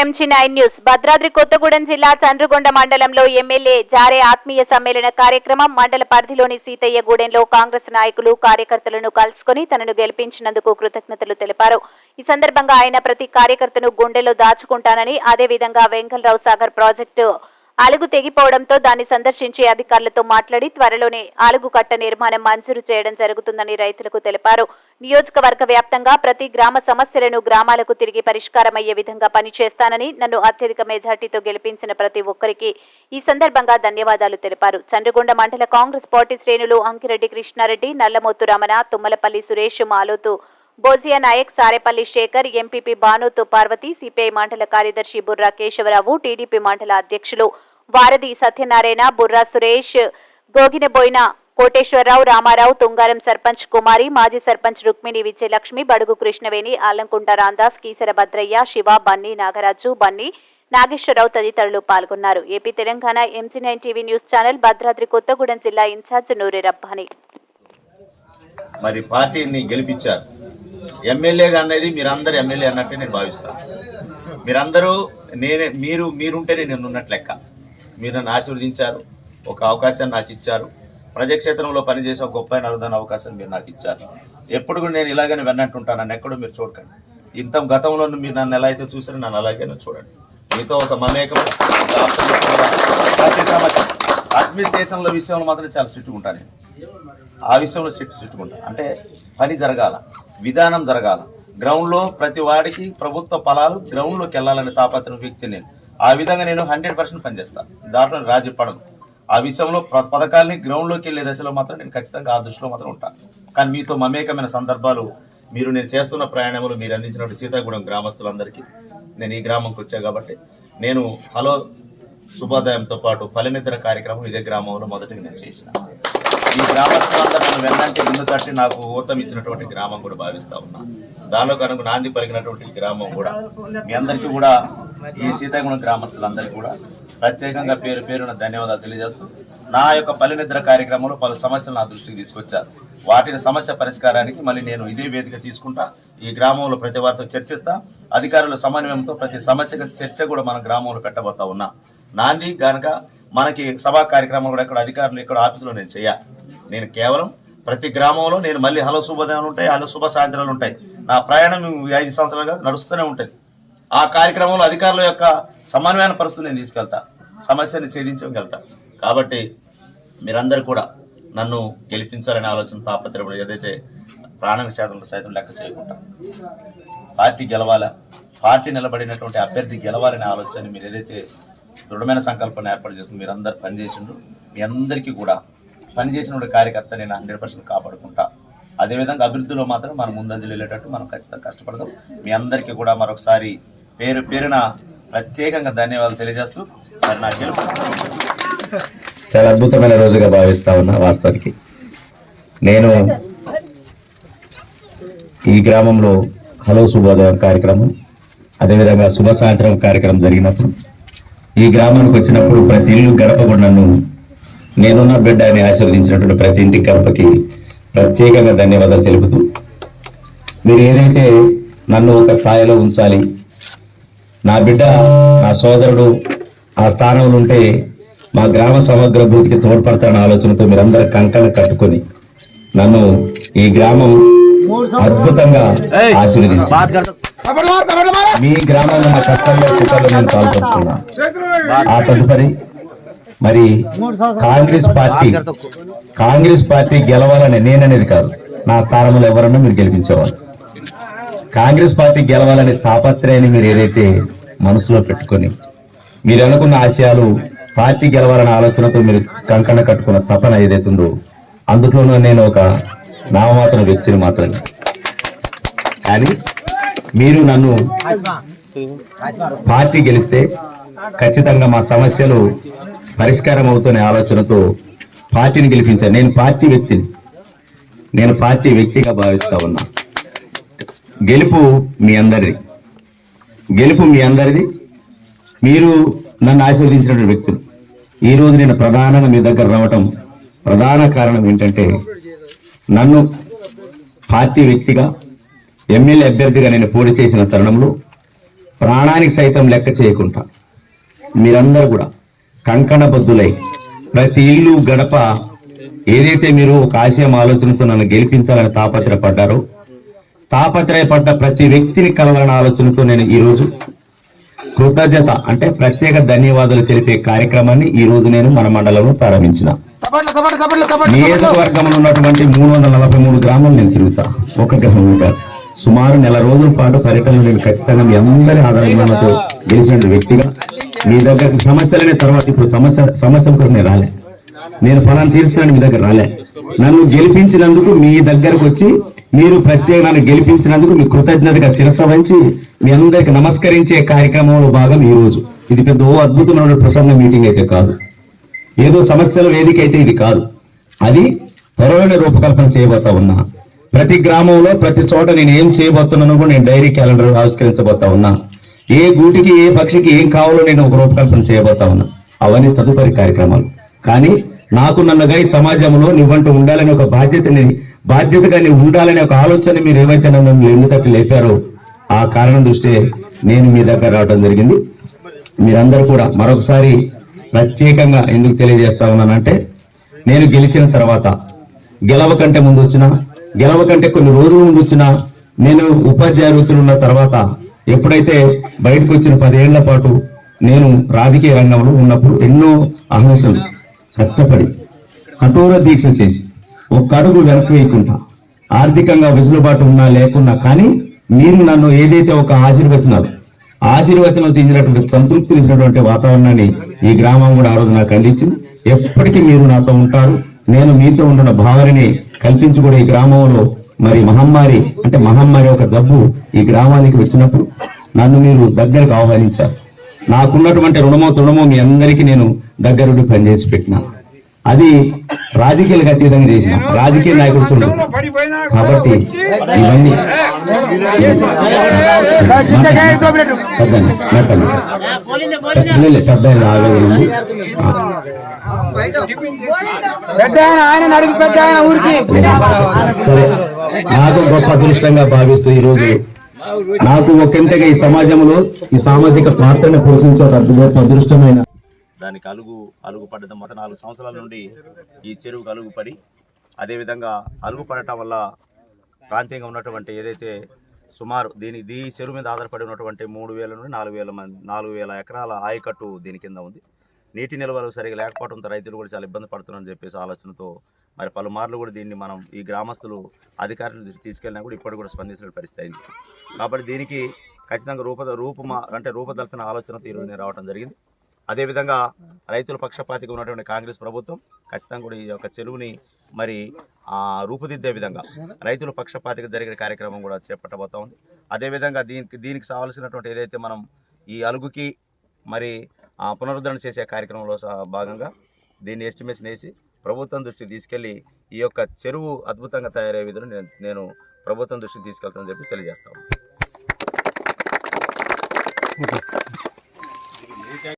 MG nine news. Bhadradri Kothagudem జిల్లా చంద్రగొండ మండలంలో MLA జారే ఆత్మీయ సమ్మేళన కార్యక్రమం మండల పరిధిలోని సీతయ్యగూడెంలో కాంగ్రెస్ నాయకులు కార్యకర్తలను కలుసుకుని తనను గెలిపించినందుకు కృతజ్ఞతలు తెలిపారు. ఈ సందర్భంగా ఆయన ప్రతి కార్యకర్తను గుండెలో దాచుకుంటానని అదేవిధంగా వెంకలరావు సాగర్ ప్రాజెక్టు అలుగు తెగిపోవడంతో దాన్ని సందర్శించి అధికారులతో మాట్లాడి త్వరలోనే అలుగు కట్ట నిర్మాణం మంజూరు చేయడం జరుగుతుందని రైతులకు తెలిపారు. నియోజకవర్గ వ్యాప్తంగా ప్రతి గ్రామ సమస్యలను గ్రామాలకు తిరిగి పరిష్కారమయ్యే విధంగా పనిచేస్తానని నన్ను అత్యధిక మెజార్టీతో గెలిపించిన ప్రతి ఒక్కరికి ఈ సందర్భంగా ధన్యవాదాలు తెలిపారు. చంద్రగొండ మండల కాంగ్రెస్ పార్టీ శ్రేణులు అంకిరెడ్డి కృష్ణారెడ్డి నల్లమోతు రమణ తుమ్మలపల్లి సురేష్ మాలోతు బోజియా నాయక్ సారేపల్లి శేఖర్ ఎంపీపీ బానోతు పార్వతి సిపిఐ మండల కార్యదర్శి బుర్రా కేశవరావు టీడీపీ మండల అధ్యక్షులు వారధి సత్యనారాయణ బుర్రా సురేష్ గోగినబోయిన కోటేశ్వరరావు రామారావు తుంగారం సర్పంచ్ కుమారి మాజీ సర్పంచ్ రుక్మిణి విజయలక్ష్మి బడుగు కృష్ణవేణి ఆలంకుంట రాందాస్ కీసర భద్రయ్య శివ బన్నీ నాగరాజు బన్నీ నాగేశ్వరరావు తదితరులు పాల్గొన్నారు. AP Telangana MG nine TV news channel Bhadradri Kothagudem జిల్లా ఇన్ఛార్జ్ నూరి రబ్బాని. మరి పార్టీని గెలిపించారు. ఎమ్మెల్యేగా అనేది మీరందరూ ఎమ్మెల్యే అన్నట్టు నేను భావిస్తాను. మీరందరూ నేనే మీరు మీరుంటేనే నేను ఉన్నట్లు లెక్క. మీరు నన్ను ఆశీర్వదించారు ఒక అవకాశాన్ని నాకు ఇచ్చారు. ప్రజాక్షేత్రంలో పనిచేసే ఒక గొప్ప అరుదైన అవకాశం మీరు నాకు ఇచ్చారు. ఎప్పుడు కూడా నేను ఇలాగనే వెన్నట్టుంటాను. నన్ను ఎక్కడో మీరు చూడకండి. ఇంత గతంలో మీరు నన్ను ఎలా అయితే చూసారో నన్ను అలాగే చూడండి. మీతో ఒక మమేకం ప్రతి అడ్మినిస్ట్రేషన్ల విషయంలో మాత్రం చాలా స్ట్రిక్ట్గా నేను. ఆ విషయంలో స్ట్రిక్ట్ స్ట్రిక్ట్గా అంటే పని జరగాల విధానం జరగాల. గ్రౌండ్లో ప్రతి వాడికి ప్రభుత్వ ఫలాలు గ్రౌండ్లోకి వెళ్ళాలనే తాపత్రం వ్యక్తి నేను. ఆ విధంగా నేను హండ్రెడ్ పర్సెంట్ పనిచేస్తాను దాంట్లో రాజీ పడను. ఆ విషయంలో ప్ర- పథకాల్ని గ్రౌండ్లోకి వెళ్ళే దశలో మాత్రం నేను ఖచ్చితంగా ఆ దృష్టిలో మాత్రం ఉంటాను కానీ మీతో మమేకమైన సందర్భాలు మీరు నేను చేస్తున్న ప్రయాణంలో మీరు అందించినటువంటి సీతాగూడెం గ్రామస్తులందరికీ నేను ఈ గ్రామంకి వచ్చా కాబట్టి నేను హలో శుభోదయంతో పాటు ఫలనిద్ర కార్యక్రమం ఇదే గ్రామంలో మొదటిగా నేను చేసిన. ఈ గ్రామస్తులంతా నన్ను వెళ్ళంటే ముందు తట్టి నాకు ఊతం ఇచ్చినటువంటి గ్రామం కూడా భావిస్తా ఉన్నా. దానిలో కనుక నాంది పలికినటువంటి గ్రామం కూడా మీ అందరికీ కూడా ఈ సీతాగుణం గ్రామస్తులందరికీ కూడా ప్రత్యేకంగా పేరు పేరున ధన్యవాదాలు తెలియజేస్తూ నా యొక్క పల్లెనిద్ర కార్యక్రమంలో పలు సమస్యలు నా దృష్టికి తీసుకొచ్చారు. వాటిని సమస్య పరిష్కారానికి మళ్ళీ నేను ఇదే వేదిక తీసుకుంటా ఈ గ్రామంలో ప్రతి వారితో చర్చిస్తా అధికారుల సమన్వయంతో ప్రతి సమస్యకు చర్చ కూడా మన గ్రామంలో పెట్టబోతా ఉన్నా. నాంది గనక మనకి సభా కార్యక్రమం కూడా ఇక్కడ అధికారులు ఇక్కడ ఆఫీసులో నేను చేయాలి నేను కేవలం ప్రతి గ్రామంలో నేను మళ్ళీ హలో శుభోదయాలు ఉంటాయి హలో శుభ సాయంత్రాలు ఉంటాయి. నా ప్రయాణం ఐదు సంవత్సరాలుగా నడుస్తూనే ఉంటుంది. ఆ కార్యక్రమంలో అధికారుల యొక్క సమన్వయాన్ని పరిస్థితి నేను తీసుకెళ్తా. సమస్యని ఛేదించగలుగుతా. కాబట్టి మీరందరూ కూడా నన్ను గెలిపించాలనే ఆలోచన తాపత్రయం ఏదైతే ప్రాణ శాతం సైతం లెక్క చేయకుండా పార్టీ గెలవాలా? పార్టీ నిలబడినటువంటి అభ్యర్థి గెలవాలనే ఆలోచన మీరు ఏదైతే దృఢమైన సంకల్పాన్ని ఏర్పాటు చేసుకుని మీరందరూ పనిచేసిండ్రు. మీ అందరికీ కూడా పనిచేసిన కార్యకర్త నేను హండ్రెడ్ పర్సెంట్ కాపాడుకుంటా. అదేవిధంగా అభివృద్ధిలో మాత్రం మనం ముందంజలు వెళ్ళేటట్టు మనం ఖచ్చితంగా కష్టపడదాం. మీ అందరికీ కూడా మరొకసారి పేరు పేరున ప్రత్యేకంగా ధన్యవాదాలు తెలియజేస్తూ మరి నా గెలుపు. చాలా అద్భుతమైన రోజుగా భావిస్తా ఉన్నా వాస్తవానికి. నేను ఈ గ్రామంలో హలో శుభోదయం కార్యక్రమం అదేవిధంగా శుభ సాయంత్రం కార్యక్రమం జరిగినప్పుడు ఈ గ్రామానికి వచ్చినప్పుడు ప్రతి ఇల్లు గడపకుండా నన్ను నేనున్న బిడ్డ అని ఆశీర్వదించినటువంటి ప్రతి ఇంటి గడపకి ప్రత్యేకంగా ధన్యవాదాలు తెలుపుతూ మీరు ఏదైతే నన్ను ఒక స్థాయిలో ఉంచాలి నా బిడ్డ నా సోదరుడు ఆ స్థానంలో ఉంటే మా గ్రామ సమగ్ర అభివృద్ధికి తోడ్పడతాన ఆలోచనతో మీరందరూ కంకణ కట్టుకొని నన్ను ఈ గ్రామం అద్భుతంగా ఆశీర్వదించి మీ గ్రామంలో ఉన్న కష్టంలో సుఖంలో నేను పాల్పంచుకున్నా. ఆ తదుపరి మరి కాంగ్రెస్ పార్టీ కాంగ్రెస్ పార్టీ గెలవాలని నేననేది కాదు. నా స్థానంలో ఎవరన్నా మీరు గెలిపించేవాళ్ళు. కాంగ్రెస్ పార్టీ గెలవాలనే తాపత్రయాన్ని మీరు ఏదైతే మనసులో పెట్టుకొని మీరు అనుకున్న ఆశయాలు పార్టీ గెలవాలనే ఆలోచనతో మీరు కంకణ కట్టుకున్న తపన ఏదైతే ఉందో అందులోనూ నేను ఒక నామమాత్రం వ్యక్తిని మాత్రమే. కానీ మీరు నన్ను పార్టీ గెలిస్తే ఖచ్చితంగా మా సమస్యలు పరిష్కారం అవుతున్న ఆలోచనతో పార్టీని గెలిపించాను నేను పార్టీ వ్యక్తిని. నేను పార్టీ వ్యక్తిగా భావిస్తా ఉన్నా. గెలుపు మీ అందరిది. గెలుపు మీ అందరిది. మీరు నన్ను ఆశీర్వదించినటువంటి వ్యక్తులు. ఈరోజు నేను ప్రధానంగా మీ దగ్గర రావటం ప్రధాన కారణం ఏంటంటే నన్ను పార్టీ వ్యక్తిగా ఎమ్మెల్యే అభ్యర్థిగా నేను పోటీ చేసిన తరుణంలో ప్రాణానికి సైతం లెక్క చేయకుండా మీరందరూ కూడా కంకణబద్ధులై ప్రతి ఇల్లు గడప ఏదైతే మీరు ఒక ఆశయం ఆలోచనతో నన్ను గెలిపించాలని తాపత్రపడ్డారో తాపత్రయపడ్డ ప్రతి వ్యక్తిని కలవాలని ఆలోచనతో నేను ఈరోజు కృతజ్ఞత అంటే ప్రత్యేక ధన్యవాదాలు తెలిపే కార్యక్రమాన్ని ఈ రోజు నేను మన మండలంలో ప్రారంభించిన. నియోజకవర్గంలో ఉన్నటువంటి మూడు వందల నలభై మూడు గ్రామాలు నేను తిరుగుతా. ఒక కాదు. సుమారు నెల రోజుల పాటు పర్యటనలు నేను ఖచ్చితంగా మీ అందరి ఆధారంతో గెలిచిన వ్యక్తిగా. మీ దగ్గర సమస్యలనే తర్వాత ఇప్పుడు సమస్య సమస్యల కొరకు నేను రాలే. నేను ఫలాన్ని తీరుస్తున్నాను మీ దగ్గర రాలే. నన్ను గెలిపించినందుకు మీ దగ్గరకు వచ్చి మీరు ప్రత్యేక నన్ను గెలిపించినందుకు మీ కృతజ్ఞతగా శిరస వంచి మీ అందరికి నమస్కరించే కార్యక్రమంలో భాగం ఈ రోజు. ఇది పెద్ద ఓ అద్భుతమైన ప్రసంగ మీటింగ్ అయితే కాదు. ఏదో సమస్యల వేదిక అయితే ఇది కాదు. అది త్వరలోనే రూపకల్పన చేయబోతా ఉన్నా. ప్రతి గ్రామంలో ప్రతి చోట నేను ఏం చేయబోతున్నాను కూడా నేను డైరీ క్యాలెండర్ ఆవిష్కరించబోతా ఉన్నా. ఏ గూటికి ఏ పక్షికి ఏం కావాలో నేను ఒక రూపకల్పన చేయబోతా ఉన్నా. అవన్నీ తదుపరి కార్యక్రమాలు. కానీ నాకు నన్నగా ఈ సమాజంలో నువ్వంటూ ఉండాలని ఒక బాధ్యతని బాధ్యతగా నీవు ఉండాలనే ఒక ఆలోచన మీరు ఏవైతే నన్ను ఎన్ను లేపారో ఆ కారణం దృష్టి నేను మీ దగ్గర రావడం జరిగింది. మీరందరూ కూడా మరొకసారి ప్రత్యేకంగా ఎందుకు తెలియజేస్తా ఉన్నానంటే నేను గెలిచిన తర్వాత గెలవ కంటే ముందు వచ్చిన గెలవ కంటే కొన్ని రోజుల ముందు వచ్చిన నేను ఉపాధ్యాయ వృత్తులు ఉన్న తర్వాత ఎప్పుడైతే బయటకు వచ్చిన పదేళ్ళ పాటు నేను రాజకీయ రంగంలో ఉన్నప్పుడు ఎన్నో అహింసలు కష్టపడి కఠోర దీక్ష చేసి ఒక్క అడుగు వెనక్కి వేయకుండా ఆర్థికంగా వెసులుబాటు ఉన్నా లేకున్నా కానీ మీరు నన్ను ఏదైతే ఒక ఆశీర్వచనాలు ఆశీర్వచనం తీసినటువంటి సంతృప్తి ఇచ్చినటువంటి వాతావరణాన్ని ఈ గ్రామం కూడా ఆ రోజు నాకు అందించింది. ఎప్పటికీ మీరు నాతో ఉంటారు. నేను మీతో ఉంటున్న భావనని కల్పించి కూడా ఈ గ్రామంలో మరి మహమ్మారి అంటే మహమ్మారి ఒక జబ్బు ఈ గ్రామానికి వచ్చినప్పుడు నన్ను మీరు దగ్గరకు ఆహ్వానించారు. నాకున్నటువంటి రుణమో తుణమో మీ అందరికీ నేను దగ్గరుండి పనిచేసి పెట్టిన. అది రాజకీయాలకు అతీతంగా చేసిన. రాజకీయ నాయకుడు చూడు. కాబట్టి ఇవన్నీ పెద్ద సరే నాకు గొప్ప అదృష్టంగా భావిస్తూ ఈ రోజు నాకు ఒకంతగా ఈ సమాజంలో ఈ సామాజిక పాత్రను పోషించే గొప్ప అదృష్టమైన దానికి అలుగు అలుగు పడ్డది నాలుగు సంవత్సరాల నుండి ఈ చెరువుకు అలుగు పడి అదేవిధంగా అలుగు పడటం వల్ల ప్రాంతీయంగా ఉన్నటువంటి ఏదైతే సుమారు దీని దీ చెరువు మీద ఆధారపడి ఉన్నటువంటి మూడు వేల నుండి నాలుగు వేల మంది నాలుగు వేల ఎకరాల ఆయకట్టు దీని కింద ఉంది. నీటి నిల్వలు సరిగా లేకపోవడంతో రైతులు కూడా చాలా ఇబ్బంది పడుతున్నారని చెప్పేసి ఆలోచనతో మరి పలుమార్లు కూడా దీన్ని మనం ఈ గ్రామస్తులు అధికారులు తీసుకెళ్ళినా కూడా ఇప్పటికి కూడా స్పందించిన పరిస్థితి అయింది. కాబట్టి దీనికి ఖచ్చితంగా రూప రూపమా అంటే రూపదర్శన ఆలోచనతో ఈరోజు నేను రావడం జరిగింది. అదేవిధంగా రైతుల పక్షపాతిగా ఉన్నటువంటి కాంగ్రెస్ ప్రభుత్వం ఖచ్చితంగా కూడా ఈ యొక్క చెరువుని మరి రూపుదిద్దే విధంగా రైతుల పక్షపాతిగా జరిగిన కార్యక్రమం కూడా చేపట్టబోతా ఉంది. అదేవిధంగా దీనికి దీనికి కావాల్సినటువంటి ఏదైతే మనం ఈ అలుగుకి మరి పునరుద్ధరణ చేసే కార్యక్రమంలో భాగంగా దీన్ని ఎస్టిమేషన్ వేసి ప్రభుత్వం దృష్టికి తీసుకెళ్ళి ఈ యొక్క చెరువు అద్భుతంగా తయారయ్యే విధంగా నేను నేను ప్రభుత్వం దృష్టికి తీసుకెళ్తానని చెప్పి తెలియజేస్తాను